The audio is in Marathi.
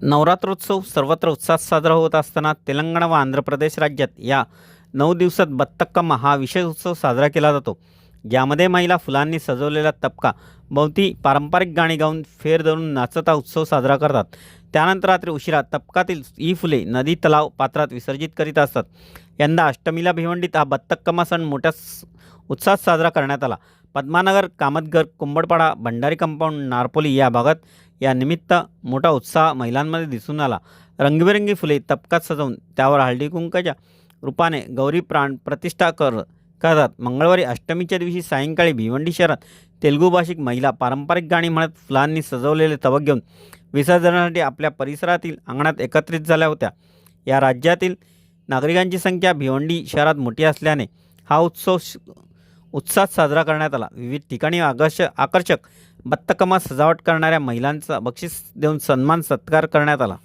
नवरात्रोत्सव सर्वत्र उत्साहात साजरा होत असताना तेलंगणा व आंध्र प्रदेश राज्यात या नऊ दिवसात बत्तक्कम्मा हा विशेष उत्सव साजरा केला जातो. ज्यामध्ये महिला फुलांनी सजवलेला तबका भोवती पारंपरिक गाणी गाऊन फेर धरून नाचता उत्सव साजरा करतात. त्यानंतर रात्री उशिरा तबकातील ही फुले नदी तलाव पात्रात विसर्जित करीत असतात. यंदा अष्टमीला भिवंडीत हा बत्तक्कम्मा सण मोठ्या उत्साहात साजरा करण्यात आला. पद्मानगर कामतगर कुंभडपाडा भंडारी कंपाऊंड नारपोली या भागात या निमित्त मोठा उत्साह महिलांमध्ये दिसून आला. रंगीबेरंगी फुले तबकात सजवून त्यावर हळदी कुंकाच्या रूपाने गौरी प्राण प्रतिष्ठा कर करतात. मंगळवारी अष्टमीच्या दिवशी सायंकाळी भिवंडी शहरात तेलुगू भाषिक महिला पारंपरिक गाणी म्हणत फुलांनी सजवलेले तबक घेऊन विसर्जनासाठी आपल्या परिसरातील अंगणात एकत्रित झाल्या होत्या. या राज्यातील नागरिकांची संख्या भिवंडी शहरात मोठी असल्याने हा उत्सव उत्साहात साजरा करण्यात आला. विविध ठिकाणी आकर्ष आकर्षक बत्तकमा सजावट करणाऱ्या महिलांचा बक्षीस देऊन सन्मान सत्कार करण्यात आला.